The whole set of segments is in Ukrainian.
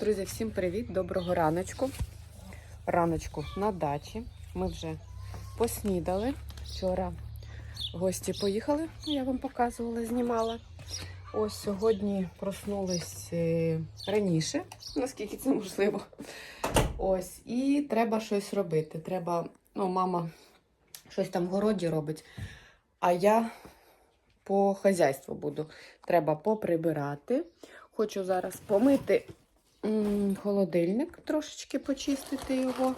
Друзі, всім привіт! Доброго раночку. Раночку на дачі. Ми вже поснідали. Вчора гості поїхали, я вам показувала, знімала. Ось сьогодні проснулись е, раніше, наскільки це можливо. Ось, і треба щось робити. Треба, ну, мама щось там в городі робить, а я по хазяйству буду. Треба поприбирати. Хочу зараз помити холодильник, трошечки почистити його.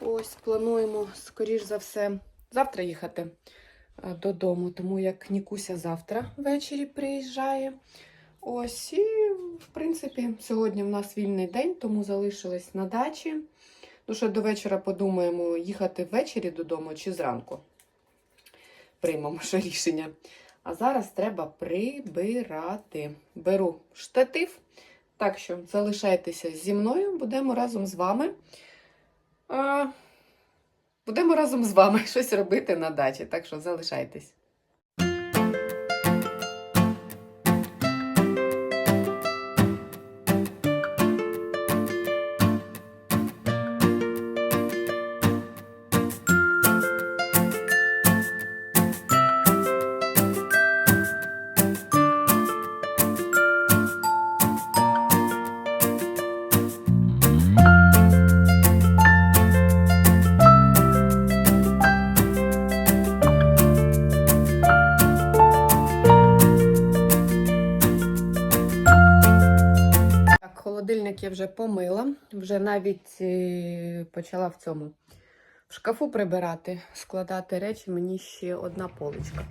Ось, плануємо, скоріш за все, завтра їхати е, додому, тому як Нікуся завтра ввечері приїжджає. Ось, і, в принципі, сьогодні в нас вільний день, тому залишились на дачі. Ну, ще до вечора подумаємо, їхати ввечері додому чи зранку. Приймемо ще рішення. А зараз треба прибирати. Беру штатив. Так що залишайтеся зі мною, будемо разом з вами. Будемо разом з вами щось робити на дачі. Так що залишайтесь. Я вже помила, вже навіть е, почала в цьому в шкафу прибирати, складати речі. Мені ще одна поличка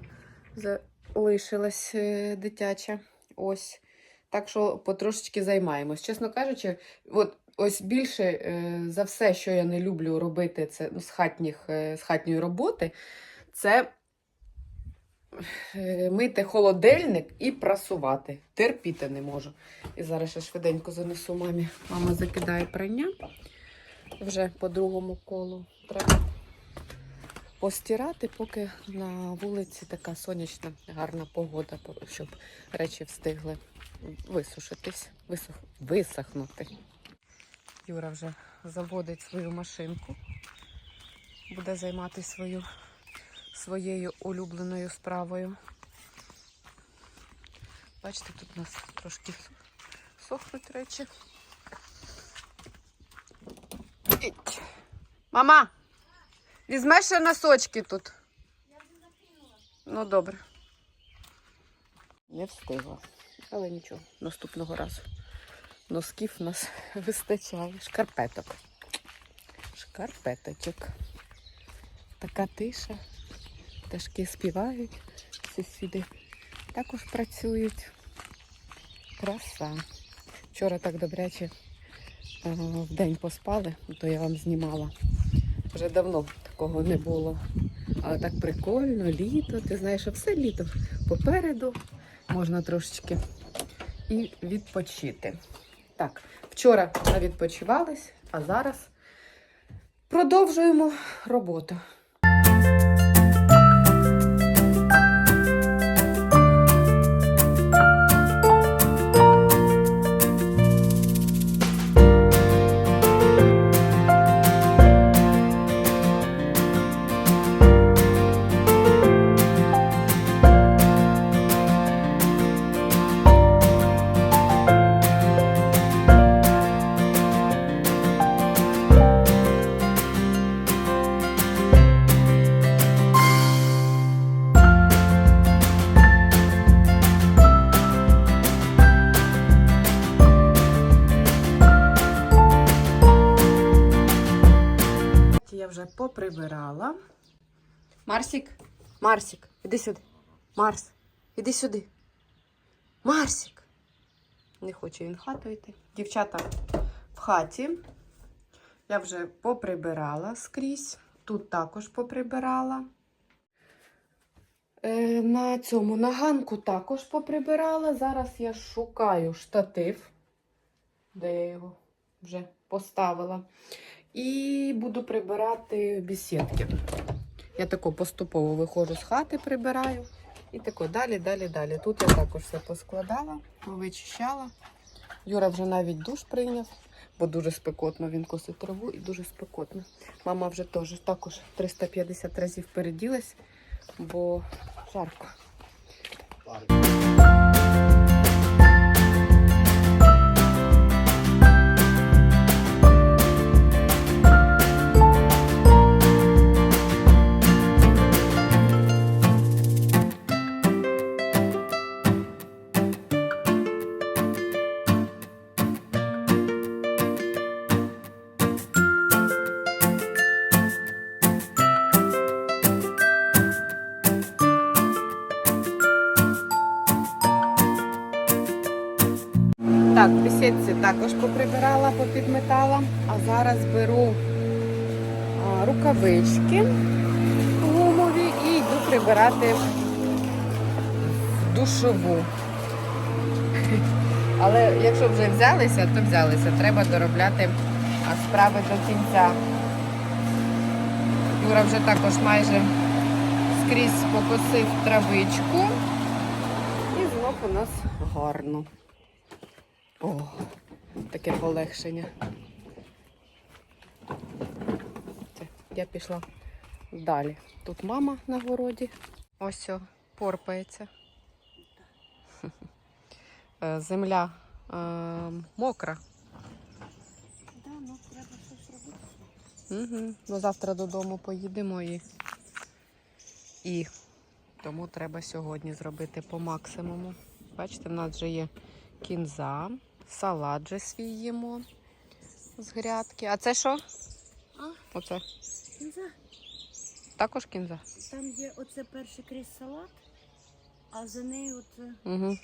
залишилась е, дитяча. Ось. Так що потрошечки займаємось. Чесно кажучи, от ось більше е, за все, що я не люблю робити це ну, з, хатніх, з хатньої роботи, це мити холодильник і прасувати. Терпіти не можу. І зараз ще швиденько занесу мамі. Мама закидає прання. Вже по другому колу треба постирати, поки на вулиці така сонячна, гарна погода, щоб речі встигли висушитись, висух, висохнути. Юра вже заводить свою машинку, буде займатися свою, своєю улюбленою справою. Бачите, тут у нас трошки сохнуть речі. Іть. Мама, візьмеш ще носочки тут? Ну, добре. Не встигла. Але нічого, наступного разу. Носків в нас вистачає. Шкарпеток. Шкарпеточок. Така тиша. Пташки співають, сусіди також працюють. Краса. Вчора так добряче е, в день поспали, то я вам знімала. Вже давно такого не було. Але так прикольно, літо. Ти знаєш, що все літо попереду можна трошечки і відпочити. Так, вчора відпочивались, а зараз продовжуємо роботу. Поприбирала. Марсік, Марсік, іди сюди. Марс, іди сюди. Марсік. Не хоче він в хату йти. Дівчата в хаті. Я вже поприбирала скрізь. Тут також поприбирала. Е, на цьому на ганку також поприбирала. Зараз я шукаю штатив, де я його вже поставила. І буду прибирати бесідки. Я тако поступово виходжу з хати, прибираю. І тако далі, далі, далі. Тут я також все поскладала, повичищала. Юра вже навіть душ прийняв, бо дуже спекотно він косить траву і дуже спекотно. Мама вже теж також 350 разів переділась, бо жарко. Так, в бесідці також поприбирала, попідметала, а зараз беру а, рукавички гумові і йду прибирати в душову. Але якщо вже взялися, то взялися. Треба доробляти справи до кінця. Юра вже також майже скрізь покосив травичку. І знов у нас гарно. О, таке полегшення. Це, я пішла далі. Тут мама на городі. Ось о, порпається. Е, Земля е, мокра. Да, ну треба щось робити. Угу. Ну, завтра додому поїдемо і, і тому треба сьогодні зробити по максимуму. Бачите, в нас вже є кінза, салат вже свій їмо з грядки. А це що? А? Оце Кінза. також кінза. Там є оце перший крізь салат, а за нею оце Угу.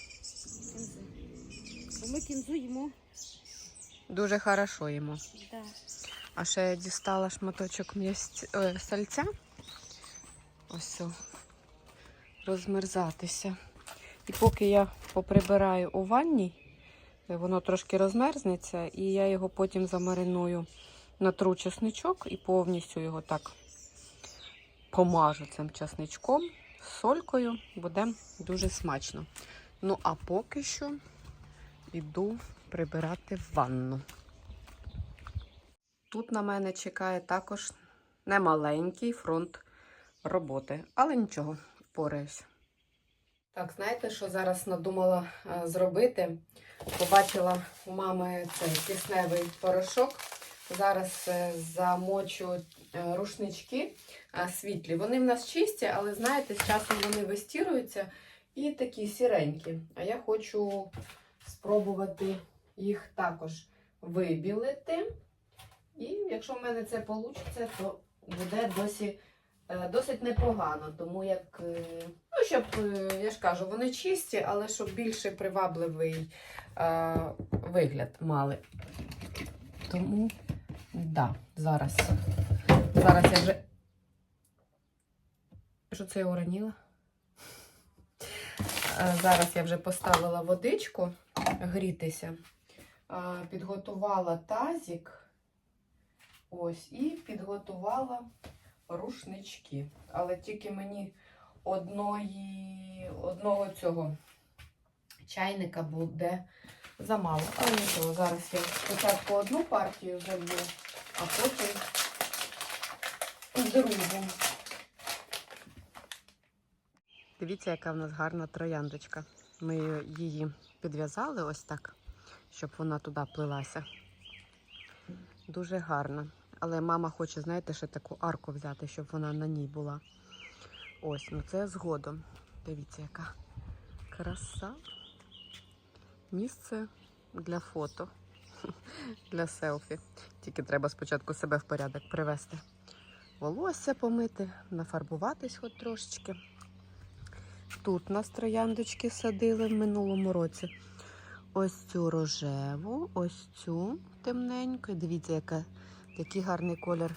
кінза. Бо ми кінзу їмо. Дуже хорошо їмо. Да. А ще я дістала шматочок м'ясця, е, сальця. Ось розмерзатися. І поки я поприбираю у ванні, е, воно трошки розмерзнеться, і я його потім замариную натру чесничок і повністю його так помажу цим чесничком, з солькою. Буде дуже смачно. Ну, а поки що йду прибирати ванну. Тут на мене чекає також немаленький фронт роботи, але нічого, впораюсь. Так, знаєте, що зараз надумала е, зробити? Побачила у мами цей кисневий порошок. Зараз е, замочу е, рушнички світлі. Вони в нас чисті, але знаєте, з часом вони вистіруються і такі сіренькі. А я хочу спробувати їх також вибілити. І якщо в мене це вийде, то буде досі, досить непогано. Тому як, е, ну, щоб, е, я ж кажу, вони чисті, але щоб більше привабливий е, вигляд мали. Тому, да, зараз. Зараз я вже. Що це я уроніла? Е, Зараз я вже поставила водичку грітися, е, підготувала тазик. Ось, і підготувала рушнички. Але тільки мені одної, одного цього чайника буде замало. Але нічого, зараз я спочатку одну партію залью, а потім другу. Дивіться, яка в нас гарна трояндочка. Ми її підв'язали ось так, щоб вона туди плилася. Дуже гарно. Але мама хоче, знаєте, ще таку арку взяти, щоб вона на ній була. Ось, ну це згодом. Дивіться, яка краса. Місце для фото, для селфі. Тільки треба спочатку себе в порядок привести. Волосся помити, нафарбуватись хоч трошечки. Тут нас трояндочки садили в минулому році. Ось цю рожеву, ось цю темненьку. Дивіться, яка, який гарний колір.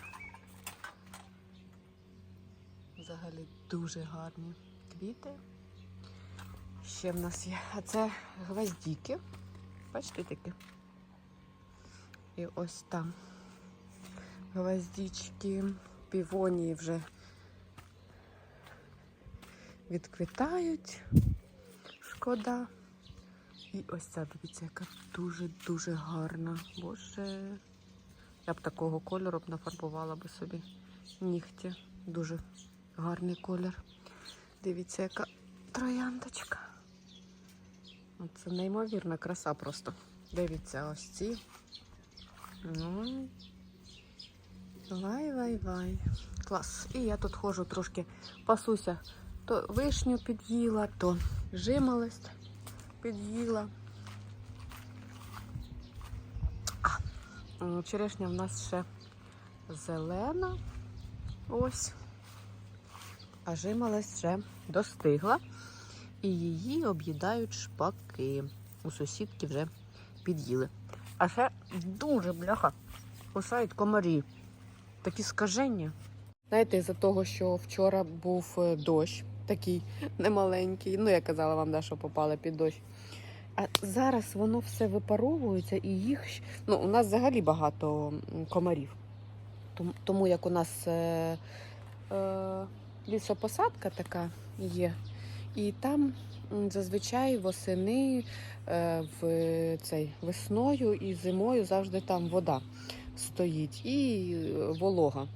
Взагалі дуже гарні квіти. Ще в нас є. А це гвоздіки. Бачите такі? І ось там. Гвоздічки, півонії вже відквітають. Шкода. І ось ця, дивіться, яка дуже-дуже гарна. Боже. Я б такого кольору б нафарбувала би собі нігті. Дуже гарний колір. Дивіться, яка трояндочка. Це неймовірна краса просто. Дивіться, ось ці. Ну. Вай, вай, вай. Клас. І я тут ходжу трошки пасуся. То вишню під'їла, то жимолость під'їла. А, м, черешня в нас ще зелена. Ось. А жимолость вже достигла. І її об'їдають шпаки. У сусідки вже під'їли. А ще дуже бляха кусають комарі. Такі скаження. Знаєте, із-за того, що вчора був е, дощ, такий немаленький. Ну, я казала вам, да, що попали під дощ. А зараз воно все випаровується і їх. Ну, у нас взагалі багато комарів. Тому, як у нас е, е, лісопосадка така є, і там зазвичай восени е, в цей весною і зимою завжди там вода стоїть і е, волога.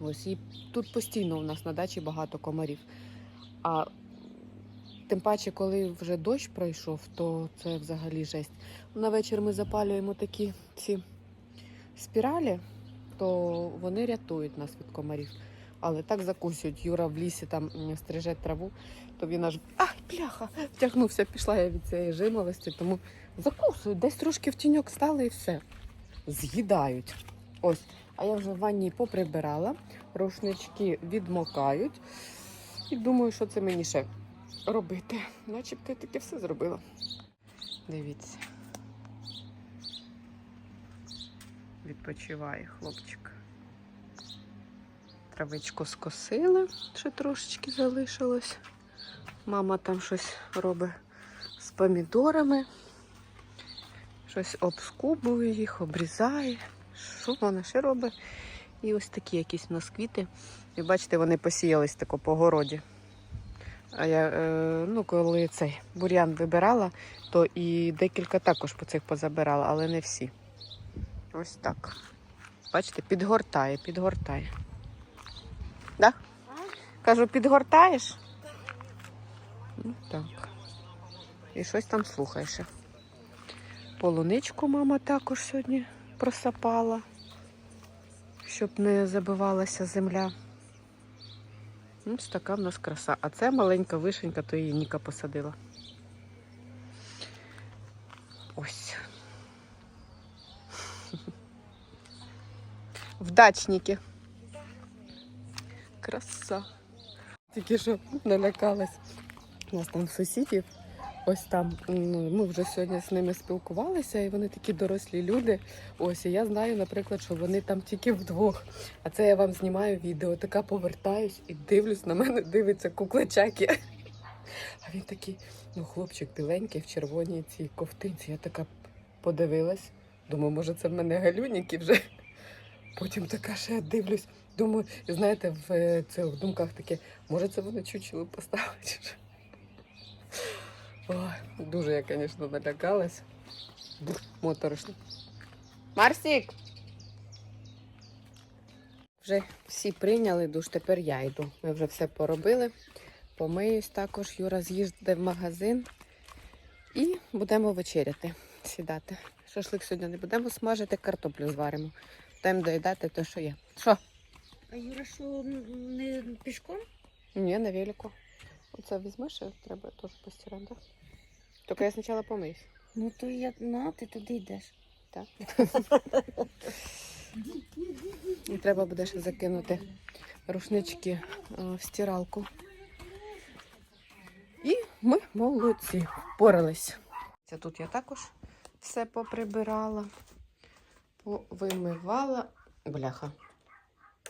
Ось і тут постійно у нас на дачі багато комарів. А тим паче, коли вже дощ пройшов, то це взагалі жесть. На вечір ми запалюємо такі ці спіралі, то вони рятують нас від комарів. Але так закусують. Юра в лісі там стриже траву, то він аж ай, бляха, втягнувся, пішла я від цієї жимолості, тому закусують, десь трошки в тіньок стали і все. З'їдають. Ось. А я вже в ванні поприбирала, рушнички відмокають. І думаю, що це мені ще робити. Начебто я таке все зробила. Дивіться. Відпочиває хлопчик. Травичку скосили, ще трошечки залишилось. Мама там щось робить з помідорами. Щось обскубує їх, обрізає. Що вона ще робить? І ось такі якісь у нас квіти. І бачите, вони посіялись тако по городі. А я, е, ну, коли цей бур'ян вибирала, то і декілька також по цих позабирала, але не всі. Ось так. Бачите, підгортає, підгортає. Да? Кажу, підгортаєш? Ну, так. І щось там слухаєш. Полуничку мама також сьогодні просапала, щоб не забивалася земля. Ось така в нас краса. А це маленька вишенька, то її Ніка посадила. Ось. Вдачники. Краса. Тільки що налякалась. У нас там сусідів. Ось там ми вже сьогодні з ними спілкувалися, і вони такі дорослі люди. Ось і я знаю, наприклад, що вони там тільки вдвох. А це я вам знімаю відео. Така повертаюсь і дивлюсь, на мене дивиться куклачаки. А він такий, ну, хлопчик біленький в червоній цій ковтинці. Я така подивилась. Думаю, може, це в мене галюніки вже. Потім така ще дивлюсь. Думаю, знаєте, в е, це в думках таке, може, це вони чучело поставили. Ой, дуже я, звісно, налякалась. Моторошно. Марсік! Вже всі прийняли душ, тепер я йду. Ми вже все поробили. Помиюсь також. Юра з'їздить в магазин і будемо вечеряти, сідати. Шашлик сьогодні не будемо смажити, картоплю зваримо. Будемо доїдати те, що є. Що? А Юра, що не пішком? Ні, на велику. Оце візьмеш, і треба теж постирати, так? Тільки я спочатку помиюсь. Ну то я на, ти туди йдеш. Так. І треба буде ще закинути рушнички е, в стиралку. І ми молодці, впорались. Це тут я також все поприбирала, повимивала. Бляха.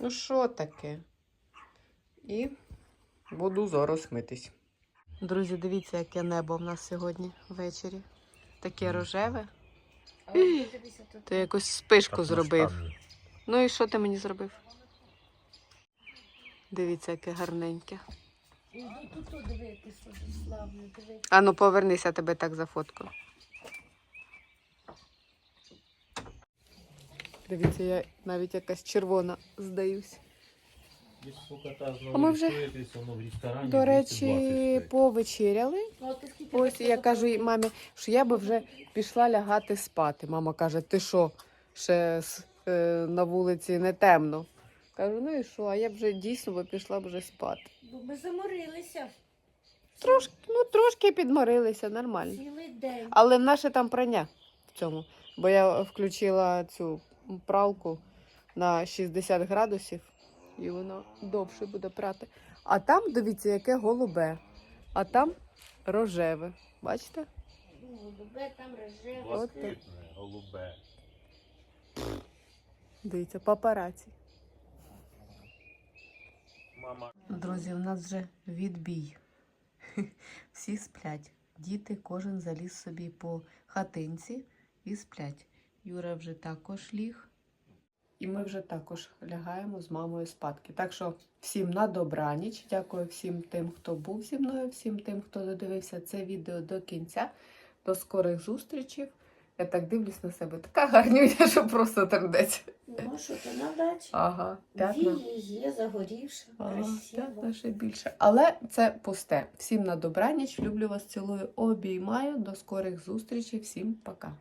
Ну що таке? І буду зараз митись. Друзі, дивіться, яке небо в нас сьогодні ввечері. Таке рожеве. А. Ти якусь спишку зробив. Ну і що ти мені зробив? Дивіться, яке гарненьке. Дивитися. Ану, повернися тебе так за фотку. Дивіться, я навіть якась червона здаюсь. А ми вже, До речі, повечеряли. Ну, Ось я кажу їй, мамі, що я би вже пішла лягати спати. Мама каже: ти що, ще е, на вулиці не темно. Кажу, ну і що? А я б вже дійсно би пішла б вже спати. Бо ми заморилися Трошки, ну трошки підморилися, нормально. цілий день. Але в наше там прання в цьому. Бо я включила цю пралку на 60 градусів, і воно довше буде прати. А там, дивіться, яке голубе, а там рожеве. Бачите? Голубе там рожеве. Блакитне, голубе. Дивіться, папараці. Мама. Друзі, у нас вже відбій. Всі сплять. Діти, кожен заліз собі по хатинці і сплять. Юра вже також ліг. І ми вже також лягаємо з мамою спадки. Так що всім на добраніч. Дякую всім тим, хто був зі мною, всім тим, хто додивився це відео до кінця. До скорих зустрічей. Я так дивлюсь на себе. Така гарнюня, що просто трендець. Ну, що то на дачі? Ага, п'ятна. Вії є, загорівша, Ага, красиво. п'ятна ще більше. Але це пусте. Всім на добраніч. Люблю вас, цілую, обіймаю. До скорих зустрічей. Всім пока.